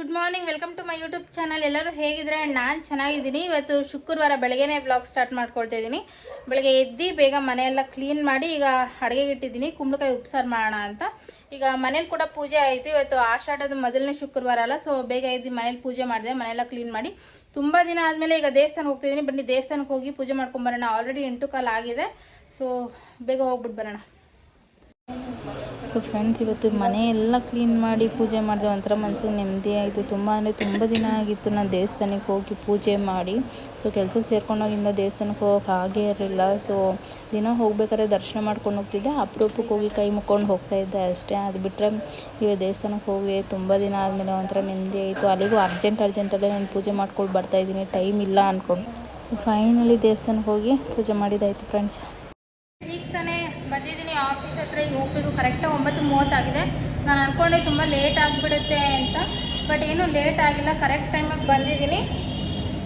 Good morning, welcome to my YouTube channel. ಎಲ್ಲರೂ ಹೇಗಿದ್ರೆ ನಾನು ಚೆನ್ನಾಗಿದ್ದೀನಿ. ಇವತ್ತು ಶುಕ್ರವಾರ ಬೆಳಗ್ಗೆನೇ ಬ್ಲಾಗ್ ಸ್ಟಾರ್ಟ್ ಮಾಡ್ಕೊಳ್ತಾ ಇದ್ದೀನಿ. ಬೆಳಗ್ಗೆ ಎದ್ದು ಬೇಗ ಮನೆಯೆಲ್ಲ ಕ್ಲೀನ್ ಮಾಡಿ ಈಗ ಅಡುಗೆಗೆ ಇಟ್ಟಿದ್ದೀನಿ. ಕುಂಬಳಕಾಯಿ ಉಪ್ಸಾರು ಮಾಡೋಣ ಅಂತ. ಈಗ ಮನೇಲಿ ಕೂಡ ಪೂಜೆ ಆಯಿತು. ಇವತ್ತು ಆಷಾಢದ ಮೊದಲನೇ ಶುಕ್ರವಾರ ಅಲ್ಲ ಸೊ ಬೇಗ ಎದ್ದು ಮನೇಲಿ ಪೂಜೆ ಮಾಡಿದೆ. ಮನೆಯೆಲ್ಲ ಕ್ಲೀನ್ ಮಾಡಿ. ತುಂಬ ದಿನ ಆದಮೇಲೆ ಈಗ ದೇವಸ್ಥಾನಕ್ಕೆ ಹೋಗ್ತಿದ್ದೀನಿ ಬನ್ನಿ, ದೇವಸ್ಥಾನಕ್ಕೆ ಹೋಗಿ ಪೂಜೆ ಮಾಡ್ಕೊಂಬರೋಣ. ಆಲ್ರೆಡಿ ಎಂಟು ಕಾಲ ಆಗಿದೆ. ಸೊ ಬೇಗ ಹೋಗ್ಬಿಟ್ಟು ಬರೋಣ. ಸೊ ಫ್ರೆಂಡ್ಸ್ ಇವತ್ತು ಮನೆ ಎಲ್ಲ ಕ್ಲೀನ್ ಮಾಡಿ ಪೂಜೆ ಮಾಡಿದೆ ಒಂಥರ ಮನಸ್ಸಿಗೆ ನೆಮ್ಮದಿ ಆಯಿತು. ತುಂಬ ಅಂದರೆ ತುಂಬ ದಿನ ಆಗಿತ್ತು ನಾನು ದೇವಸ್ಥಾನಕ್ಕೆ ಹೋಗಿ ಪೂಜೆ ಮಾಡಿ. ಸೊ ಕೆಲಸಕ್ಕೆ ಸೇರ್ಕೊಂಡೋಗಿಂದ ದೇವಸ್ಥಾನಕ್ಕೆ ಹೋಗೋಕೆ ಹಾಗೇ ಇರಲಿಲ್ಲ. ಸೊ ದಿನ ಹೋಗ್ಬೇಕಾದ್ರೆ ದರ್ಶನ ಮಾಡ್ಕೊಂಡು ಹೋಗ್ತಿದ್ದೆ. ಅಪರೂಪಕ್ಕೆ ಹೋಗಿ ಕೈ ಮುಕ್ಕೊಂಡು ಹೋಗ್ತಾ ಇದ್ದೆ ಅಷ್ಟೇ. ಅದು ಬಿಟ್ಟರೆ ಇವಾಗ ದೇವಸ್ಥಾನಕ್ಕೆ ಹೋಗಿ ತುಂಬ ದಿನ ಆದಮೇಲೆ ಒಂಥರ ನೆಮ್ಮದಿ ಆಯಿತು. ಅಲ್ಲಿಗೂ ಅರ್ಜೆಂಟ್ ಅರ್ಜೆಂಟಲ್ಲೇ ನಾನು ಪೂಜೆ ಮಾಡ್ಕೊಂಡು ಬರ್ತಾಯಿದ್ದೀನಿ ಟೈಮ್ ಇಲ್ಲ ಅಂದ್ಕೊಂಡು ಸೊ ಫೈನಲಿ ದೇವಸ್ಥಾನಕ್ಕೆ ಹೋಗಿ ಪೂಜೆ ಮಾಡಿದ್ದಾಯಿತು ಫ್ರೆಂಡ್ಸ್ ಈಗ ತಾನೇ ಬಂದಿದ್ದೀನಿ ಆಫೀಸ್ ಹತ್ರ ಈಗ ಹೋಗ್ಬೇಕು ಕರೆಕ್ಟಾಗಿ ಒಂಬತ್ತು ಮೂವತ್ತಾಗಿದೆ ನಾನು ಅಂದ್ಕೊಂಡೆ ತುಂಬ ಲೇಟ್ ಆಗಿಬಿಡುತ್ತೆ ಅಂತ ಬಟ್ ಏನೂ ಲೇಟ್ ಆಗಿಲ್ಲ ಕರೆಕ್ಟ್ ಟೈಮಿಗೆ ಬಂದಿದ್ದೀನಿ.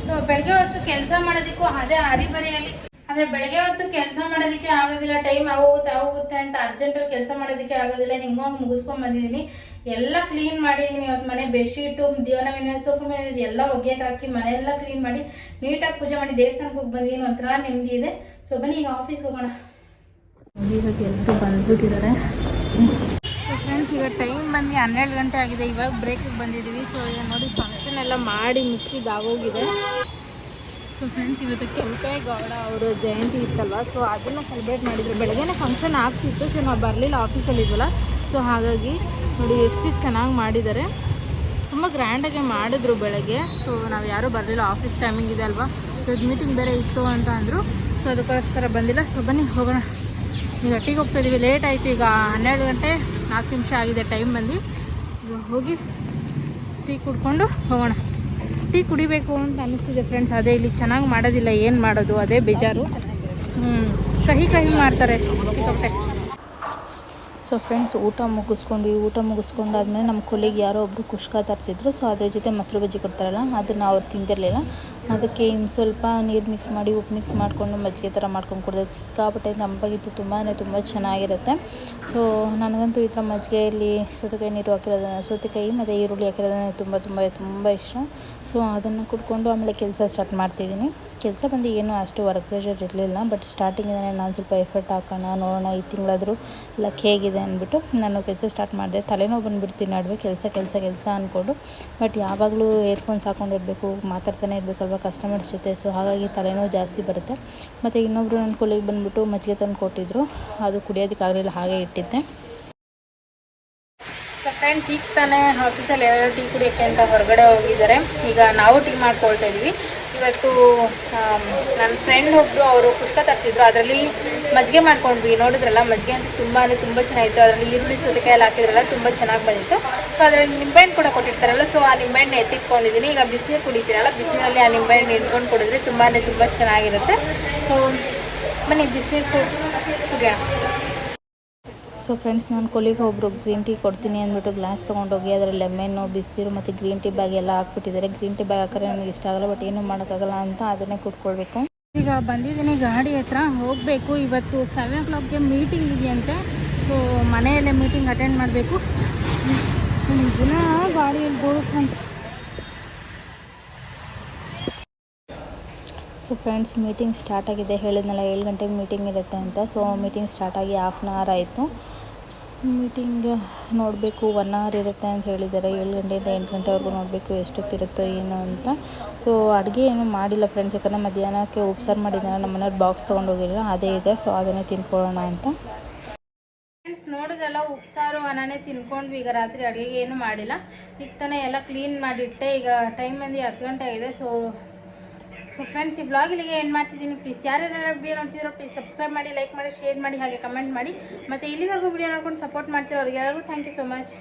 ಸೊ ಬೆಳಗ್ಗೆ ಹೊತ್ತು ಕೆಲಸ ಮಾಡೋದಕ್ಕೂ ಅದೇ ಹರಿಬರಿಯಲ್ಲಿ. ಅಂದರೆ ಬೆಳಗ್ಗೆ ಹೊತ್ತು ಕೆಲಸ ಮಾಡೋದಕ್ಕೆ ಆಗೋದಿಲ್ಲ ಟೈಮ್ ಆಗೋಗುತ್ತೆ ಆಗೋಗುತ್ತೆ ಅಂತ ಅರ್ಜೆಂಟಲ್ಲಿ ಕೆಲಸ ಮಾಡೋದಕ್ಕೆ ಆಗೋದಿಲ್ಲ ಹಿಂಗೋಗಿ ಮುಗಿಸ್ಕೊಂಡು ಬಂದಿದ್ದೀನಿ. ಎಲ್ಲ ಕ್ಲೀನ್ ಮಾಡಿದ್ದೀನಿ ಇವತ್ತು ಮನೆ ಬೆಡ್ಶೀಟು ದೇವನ ಮೇಲೆ ಸೋಫಾ ಮೇಲೆ ಎಲ್ಲ ಒಗೆಯಕ್ಕೆ ಹಾಕಿ ಮನೆಯೆಲ್ಲ ಕ್ಲೀನ್ ಮಾಡಿ, ನೀಟಾಗಿ ಪೂಜೆ ಮಾಡಿ ದೇವಸ್ಥಾನಕ್ಕೆ ಹೋಗಿ ಬಂದಿದ್ದೀನಿ, ಒಂಥರ ನೆಮ್ಮದಿ ಇದೆ. ಸೊ ಬನ್ನಿ ಈಗ ಆಫೀಸ್ಗೆ ಹೋಗೋಣ. ಇವಾಗ ಎಲ್ಲರೂ ಬಂದ್ಬಿಟ್ಟಿದ್ದಾರೆ ಫ್ರೆಂಡ್ಸ್ ಈಗ ಟೈಮ್ ಬಂದು ಹನ್ನೆರಡು ಗಂಟೆ ಆಗಿದೆ. ಇವಾಗ ಬ್ರೇಕಿಗೆ ಬಂದಿದ್ದೀವಿ. ಸೊ ಈಗ ನೋಡಿ ಫಂಕ್ಷನ್ ಎಲ್ಲ ಮಾಡಿ ಮುಗಿಸಿದಾಗೋಗಿದೆ ಸೊ ಫ್ರೆಂಡ್ಸ್ ಇವತ್ತು ಕೆಂಪೇಗೌಡ ಅವರು ಜಯಂತಿ ಇತ್ತಲ್ವ? ಸೊ ಅದನ್ನು ಸೆಲೆಬ್ರೇಟ್ ಮಾಡಿದ್ರು. ಬೆಳಗ್ಗೆನೇ ಫಂಕ್ಷನ್ ಆಗ್ತಿತ್ತು. ಸೊ ನಾವು ಬರಲಿಲ್ಲ ಆಫೀಸಲ್ಲಿ ಇದ್ವಲ್ಲ. ಸೊ ಹಾಗಾಗಿ ನೋಡಿ ಎಷ್ಟು ಚೆನ್ನಾಗಿ ಮಾಡಿದ್ದಾರೆ. ತುಂಬ ಗ್ರ್ಯಾಂಡಾಗೆ ಮಾಡಿದ್ರು ಬೆಳಗ್ಗೆ. ಸೊ ನಾವು ಯಾರೂ ಬರಲಿಲ್ಲ ಆಫೀಸ್ ಟೈಮಿಂಗ್ ಇದೆ ಅಲ್ವಾ? ಸೊ ಮೀಟಿಂಗ್ ಬೇರೆ ಇತ್ತು ಅಂತ ಅಂದರು. ಸೊ ಅದಕ್ಕೋಸ್ಕರ ಬಂದಿಲ್ಲ. ಸೊ ಬನ್ನಿ, ಹೋಗೋಣ. ಈಗ ಟೀಗೆ ಹೋಗ್ತಾ ಇದೀವಿ ಲೇಟ್ ಆಯಿತು. ಈಗ ಹನ್ನೆರಡು ಗಂಟೆ ನಾಲ್ಕು ನಿಮಿಷ ಆಗಿದೆ ಟೈಮ್ ಬಂದು ಈಗ ಹೋಗಿ ಟೀ ಕುಡ್ಕೊಂಡು ಹೋಗೋಣ. ಟೀ ಕುಡಿಬೇಕು ಅಂತ ಅನ್ನಿಸ್ತಿದೆ ಫ್ರೆಂಡ್ಸ್ ಅದೇ ಇಲ್ಲಿ ಚೆನ್ನಾಗಿ ಮಾಡೋದಿಲ್ಲ. ಏನು ಮಾಡೋದು? ಅದೇ ಬೇಜಾರು. ಹ್ಞೂ ಕಹಿ ಕಹಿ ಮಾಡ್ತಾರೆ ಸಿಕ್ಕಾಪಟ್ಟೆ ಸೊ ಫ್ರೆಂಡ್ಸ್ ಊಟ ಮುಗಿಸ್ಕೊಂಡ್ವಿ ಊಟ ಮುಗಿಸ್ಕೊಂಡಾದ್ಮೇಲೆ ನಮ್ಮ ಕೊಲೆಗೆ ಯಾರೋ ಒಬ್ಬರು ಕುಷ್ಕ ತರಿಸಿದ್ರು. ಸೊ ಅದ್ರ ಜೊತೆ ಮೊಸರು ಬಜ್ಜಿ ಕೊಡ್ತಾರಲ್ಲ, ಅದನ್ನು ಅವ್ರು ತಿಂದಿರಲಿಲ್ಲ. ಅದಕ್ಕೆ ಇನ್ನು ಸ್ವಲ್ಪ ನೀರು ಮಿಕ್ಸ್ ಮಾಡಿ, ಉಪ್ಪು ಮಿಕ್ಸ್ ಮಾಡಿಕೊಂಡು ಮಜ್ಜಿಗೆ ಥರ ಮಾಡ್ಕೊಂಡು ಕುಡಿದ್ರೆ ಸಿಕ್ಕಾಪಟ್ಟೆ ತಂಪಾಗಿತ್ತು ತುಂಬಾ ತುಂಬ ಚೆನ್ನಾಗಿರುತ್ತೆ. ಸೊ ನನಗಂತೂ ಈ ಥರ ಮಜ್ಜಿಗೆಯಲ್ಲಿ ಸೌತೆಕಾಯಿ ನೀರು ಹಾಕಿರೋದನ್ನ, ಸೌತೆಕಾಯಿ ಮತ್ತು ಈರುಳ್ಳಿ ಹಾಕಿರೋದನ್ನ ತುಂಬ ತುಂಬ ತುಂಬ ಇಷ್ಟ. ಸೊ ಅದನ್ನು ಕುಡ್ಕೊಂಡು ಆಮೇಲೆ ಕೆಲಸ ಸ್ಟಾರ್ಟ್ ಮಾಡ್ತಿದ್ದೀನಿ. ಕೆಲಸ ಬಂದು ಏನೂ ಅಷ್ಟು ವರ್ಕ್ ಪ್ರೆಷರ್ ಇರಲಿಲ್ಲ ಬಟ್ ಸ್ಟಾರ್ಟಿಂಗಿಂದಲೇ ನಾನು ಸ್ವಲ್ಪ ಎಫರ್ಟ್ ಹಾಕೋಣ, ನೋಡೋಣ, ಈ ತಿಂಗಳಾದರೂ ಲಕ್ ಹೇಗಿದೆ ಅಂದ್ಬಿಟ್ಟು ನಾನು ಕೆಲಸ ಸ್ಟಾರ್ಟ್ ಮಾಡಿದೆ. ತಲೆನೋವು ಬಂದುಬಿಡ್ತೀನಿ ನಡುವೆ, ಕೆಲಸ ಕೆಲಸ ಕೆಲಸ ಅಂದ್ಕೊಂಡು ಬಟ್ ಯಾವಾಗಲೂ ಇಯರ್ಫೋನ್ಸ್ ಹಾಕೊಂಡಿರಬೇಕು, ಮಾತಾಡ್ತಾನೆ ಇರಬೇಕಲ್ವ? ಕಸ್ಟಮರ್ಸ್ ಜೊತೆ ಸೊ ಹಾಗಾಗಿ ತಲೆನೋವು ಜಾಸ್ತಿ ಬರುತ್ತೆ. ಮತ್ತು ಇನ್ನೊಬ್ಬರು ನನ್ನ ಕೊಲ್ಲಿಗೆ ಬಂದುಬಿಟ್ಟು ಮಜ್ಜಿಗೆ ತಂದು ಕೊಟ್ಟಿದ್ರು. ಅದು ಕುಡಿಯೋದಕ್ಕಾಗಲಿಲ್ಲ ಹಾಗೆ ಇಟ್ಟಿದ್ದೆ. ಸೊ ಫ್ರೆಂಡ್ಸ್ ಈಗ ತಾನೇ ಆಫೀಸಲ್ಲಿ ಎಲ್ಲರೂ ಟೀ ಕುಡಿಯೋಕ್ಕೆ ಅಂತ ಹೊರಗಡೆ ಹೋಗಿದ್ದಾರೆ. ಈಗ ನಾವು ಟೀ ಮಾಡ್ಕೊಳ್ತಾ ಇದ್ದೀವಿ. ಇವತ್ತು ನನ್ನ ಫ್ರೆಂಡ್ ಒಬ್ಬರು ಅವರು ಪುಷ್ಕ ತರಿಸಿದ್ರು. ಅದರಲ್ಲಿ ಮಜ್ಜಿಗೆ ಮಾಡ್ಕೊಂಡ್ವಿ. ನೋಡಿದ್ರಲ್ಲ, ಮಜ್ಜಿಗೆ ಅಂತ ತುಂಬ ತುಂಬ ಚೆನ್ನಾಗಿತ್ತು. ಅದರಲ್ಲಿ ಈರುಳ್ಳಿ, ಸೌತೆಕಾಯಿ ಎಲ್ಲ ಹಾಕಿದ್ರಲ್ಲ, ತುಂಬ ಚೆನ್ನಾಗಿ ಬಂದಿತ್ತು. ಸೊ ಅದರಲ್ಲಿ ನಿಂಬೆಹಣ್ಣು ಕೂಡ ಕೊಟ್ಟಿರ್ತಾರಲ್ಲ ಸೊ ಆ ನಿಂಬೆಹಣ್ಣು ಎತ್ತಿಟ್ಕೊಂಡಿದ್ದೀನಿ ಈಗ ಬಿಸಿನೀರು ಕುಡಿತೀರಲ್ಲ, ಬಿಸಿನೀರಲ್ಲಿ ಆ ನಿಂಬೆಹಣ್ಣು ಇಟ್ಕೊಂಡು ಕುಡಿದ್ರೆ ತುಂಬಾ ತುಂಬ ಚೆನ್ನಾಗಿರುತ್ತೆ. ಸೊ ಬನ್ನಿ, ಬಿಸಿನೀರು ಕುಡಿಯೋಣ. ಸೊ ಫ್ರೆಂಡ್ಸ್ ನಾನು ಕೊಲಿಗೆ ಒಬ್ಬರು ಗ್ರೀನ್ ಟೀ ಕೊಡ್ತೀನಿ ಅಂದ್ಬಿಟ್ಟು ಗ್ಲಾಸ್ ತೊಗೊಂಡೋಗಿ ಅದರಲ್ಲಿ ಲೆಮೆನ್ನು ಬಿಸಿರು ಮತ್ತು ಗ್ರೀನ್ ಟೀ ಬ್ಯಾಗ್ ಎಲ್ಲ ಹಾಕ್ಬಿಟ್ಟಿದ್ದಾರೆ. ಗ್ರೀನ್ ಟೀ ಬ್ಯಾಗ್ ಹಾಕಿದ್ರೆ ನನಗೆ ಇಷ್ಟ ಆಗಲ್ಲ ಬಟ್ ಏನೂ ಮಾಡೋಕ್ಕಾಗಲ್ಲ ಅಂತ ಅದನ್ನೇ ಕುಟ್ಕೊಳ್ಬೇಕು ಈಗ ಬಂದಿದ್ದೀನಿ ಗಾಡಿ ಹತ್ರ ಹೋಗಬೇಕು. ಇವತ್ತು ಸೆವೆನ್ ಓ ಕ್ಲಾಕ್ಗೆ ಮೀಟಿಂಗ್ ಇದೆಯಂತೆ. ಸೊ ಮನೆಯಲ್ಲೇ ಮೀಟಿಂಗ್ ಅಟೆಂಡ್ ಮಾಡಬೇಕು. ದಿನ ಗಾಡಿಯಲ್ಲಿ ಗೋಡು friends so friends meeting start ಆಗಿದೆ. ಹೇಳಿದ್ನಲ್ಲ ಏಳು ಗಂಟೆಗೆ ಮೀಟಿಂಗ್ ಇರುತ್ತೆ ಅಂತ. ಸೊ ಮೀಟಿಂಗ್ ಸ್ಟಾರ್ಟ್ ಆಗಿ ಹಾಫ್ ಆನ್ ಅವರ್ ಆಯಿತು. ಮೀಟಿಂಗ್ ನೋಡಬೇಕು ಒನ್ ಅವರ್ ಇರುತ್ತೆ ಅಂತ ಹೇಳಿದ್ದಾರೆ. ಏಳು ಗಂಟೆಯಿಂದ ಎಂಟು ಗಂಟೆವರೆಗೂ ನೋಡಬೇಕು ಎಷ್ಟೊತ್ತಿರುತ್ತೋ ಏನೋ ಅಂತ. ಸೊ ಅಡುಗೆ ಏನು ಮಾಡಿಲ್ಲ ಫ್ರೆಂಡ್ಸ್ ಯಾಕಂದರೆ ಮಧ್ಯಾಹ್ನಕ್ಕೆ ಉಪ್ಸಾರು ಮಾಡಿದ್ದಾನೆ ನಮ್ಮ ಮನೆಯವ್ರು ಬಾಕ್ಸ್ ತೊಗೊಂಡು ಹೋಗಿಲ್ಲ ಅದೇ ಇದೆ. ಸೊ ಅದನ್ನೇ ತಿನ್ಕೊಳ್ಳೋಣ ಅಂತ. ಫ್ರೆಂಡ್ಸ್ ನೋಡಿದ್ರಲ್ಲ ಉಪ್ಸಾರು ಅನ್ನನೇ ತಿನ್ಕೊಂಡ್ವಿ. ಈಗ ರಾತ್ರಿ ಅಡುಗೆಗೆ ಏನು ಮಾಡಿಲ್ಲ. ಈಗ ತಾನೇ ಎಲ್ಲ ಕ್ಲೀನ್ ಮಾಡಿಟ್ಟೆ. ಈಗ ಟೈಮ್ ಬಂದು ಹತ್ತು ಗಂಟೆ ಆಗಿದೆ. ಸೊ ಸೊ ಫ್ರೆಂಡ್ಸ್ ಈ ಬ್ಲಾಗ್ ಇಲ್ಲಿಗೆ ಏನು ಮಾಡ್ತಿದ್ದೀನಿ ಪ್ಲೀಸ್ ಯಾರ್ಯಾರು ವಿಡಿಯೋ ನೋಡ್ತಿದ್ರು ಪ್ಲೀಸ್ ಸಬ್ಸ್ಕ್ರೈಬ್ ಮಾಡಿ ಲೈಕ್ ಮಾಡಿ ಶೇರ್ ಮಾಡಿ, ಹಾಗೆ ಕಮೆಂಟ್ ಮಾಡಿ. ಮತ್ತು ಇಲ್ಲಿವರೆಗೂ ವಿಡಿಯೋ ನೋಡ್ಕೊಂಡು ಸಪೋರ್ಟ್ ಮಾಡ್ತಿರೋ ಅವ್ರಿಗೆಲ್ಲರಿಗೂ ಥ್ಯಾಂಕ್ ಯು ಸೊ ಮಚ್